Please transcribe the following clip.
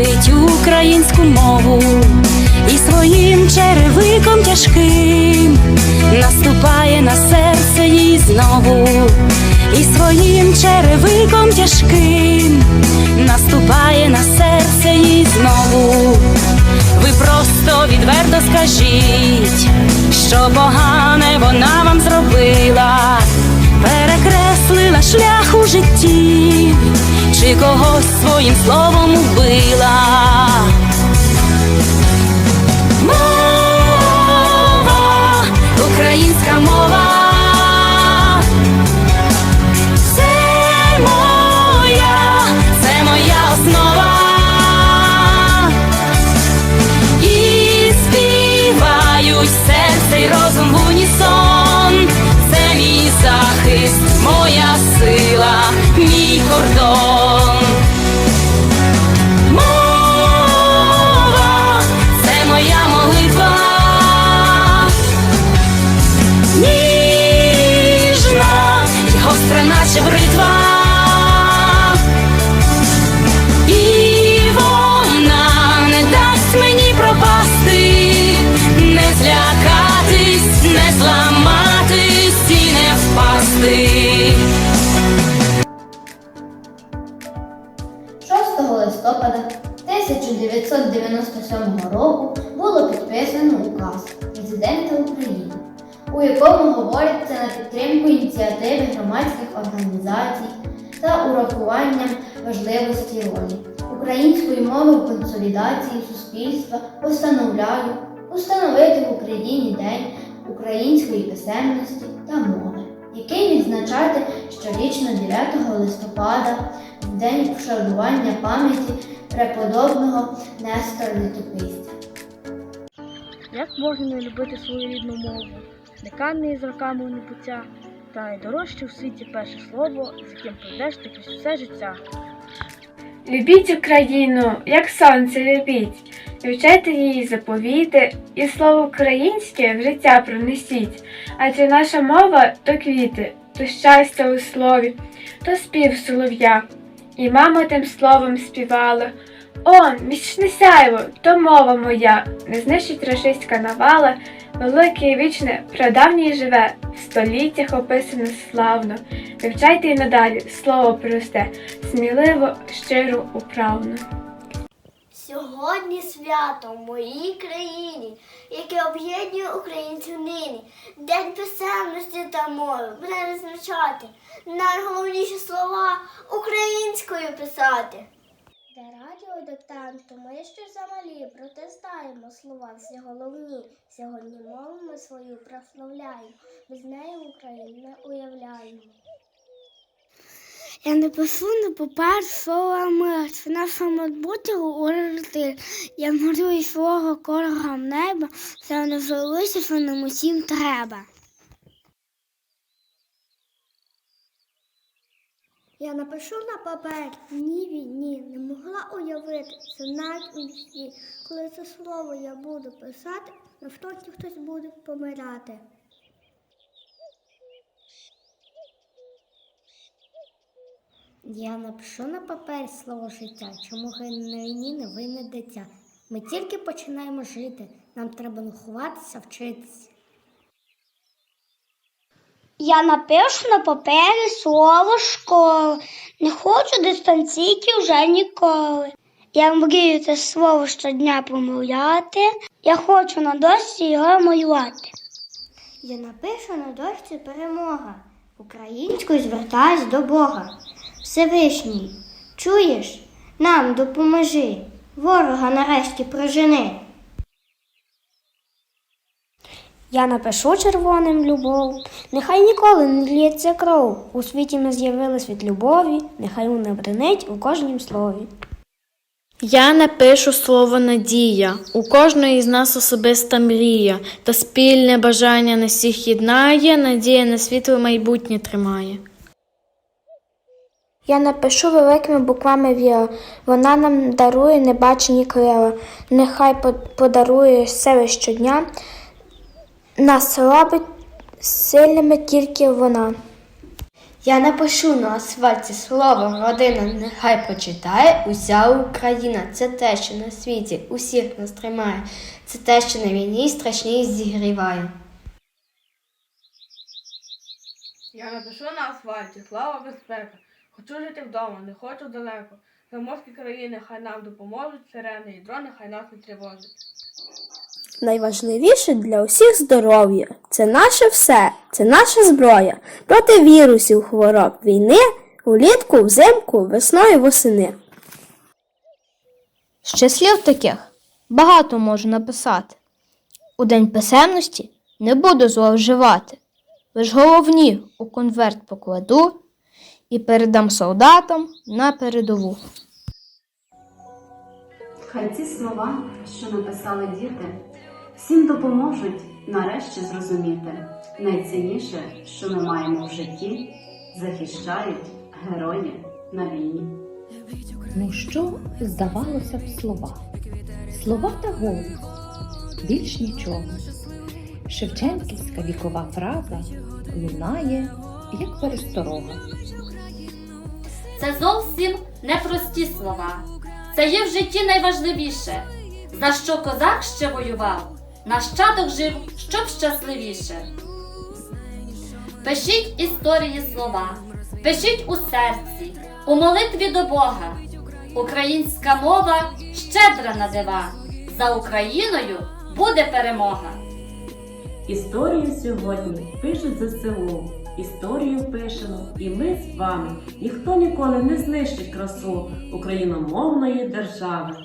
любить українську мову і своїм черевиком тяжким наступає на серце їй знову, і своїм черевиком тяжким наступає на серце їй знову. Ви просто відверто скажіть, що погане вона вам зробила, перекреслила шлях у житті, когось своїм словом убила. 1997 року було підписано указ президента України, у якому говориться на підтримку ініціативи громадських організацій та урахуванням важливості ролі. Української мови в консолідації суспільства постановляю установити в Україні День української писемності та мови, який відзначати щорічно 9 листопада в день вшанування пам'яті преподобного Нестора Літописця. Як можна не любити свою рідну мову, не із роками небуття, та найдорожче в світі перше слово, з яким пройдеш ти крізь все життя. Любіть Україну, як сонце любіть, вивчайте її заповіти, і слово українське в життя пронесіть, адже наша мова то квіти, то щастя у слові, то спів солов'я. І мама тим словом співала. О, вічне сяйво, то мова моя, не знищить рашистська навала, велике і вічне, прадавнє живе, в століттях описане славно. Вивчайте й надалі, слово просте, сміливо, щиро, управно. Сьогодні свято в моїй країні, яке об'єднує українців нині. День писемності та мови буде відзначати. Найголовніші слова українською писати. Радіодиктанту ми ще замалі, проте слова всі головні. Сьогодні мову ми свою прославляємо, без неї Україну уявляємо. Я не пишу не попер слова мир, це наша майбутнє урити. Я малюю свого корогом неба, це не залишиться, що нам усім треба. Я напишу на папері ні війні, не могла уявити, це навіть у вісні. Коли це слово я буду писати, навтоді хтось буде помирати. Я напишу на папері слово життя, чому на не винне дитя. Ми тільки починаємо жити, нам треба не ховатися, вчитися. Я напишу на папері слово школа. Не хочу дистанційки вже ніколи. Я мрію це слово щодня промовляти. Я хочу на дошці його малювати. Я напишу на дошці перемога. Українською звертаюсь до Бога. Всевишній, чуєш? Нам допоможи. Ворога нарешті прожени. Я напишу червоним любов, нехай ніколи не лється кров. У світі ми з'явились від любові, нехай вона бренить у кожнім слові. Я напишу слово надія. У кожної з нас особиста мрія, та спільне бажання на всіх єднає, надія на світле майбутнє тримає. Я напишу великими буквами віра. Вона нам дарує небачені крила. Нехай подарує себе щодня. Нас робить сильними тільки вона. Я напишу на асфальті слово родина, нехай почитає уся Україна. Це те, що на світі усіх нас тримає. Це те, що на війні страшність зігріває. Я напишу на асфальті, слава безпека. Хочу жити вдома, не хочу далеко. Заморські країни хай нам допоможуть, сирени і дрони хай нас не тривожать. Найважливіше для усіх здоров'я це наше все, це наша зброя проти вірусів, хвороб, війни, улітку, взимку, весною, восени. Ще слів таких багато можу написати. У день писемності не буду зловживати. Лиш головні у конверт покладу і передам солдатам на передову. Хай ці слова, що написали діти, всім допоможуть нарешті зрозуміти. Найцінніше, що ми маємо в житті, захищають герої на війні. Ну що здавалося б слова? Слова та голос, більш нічого. Шевченківська вікова фраза лунає, як пересторога. Це зовсім непрості слова. Це є в житті найважливіше. За що козак ще воював, нащадок жив, щоб щасливіше. Пишіть історії слова, пишіть у серці, у молитві до Бога. Українська мова щедра на дива. За Україною буде перемога. Історію сьогодні пишуть ЗСУ. Історію пишемо і ми з вами. Ніхто ніколи не знищить красу україномовної держави.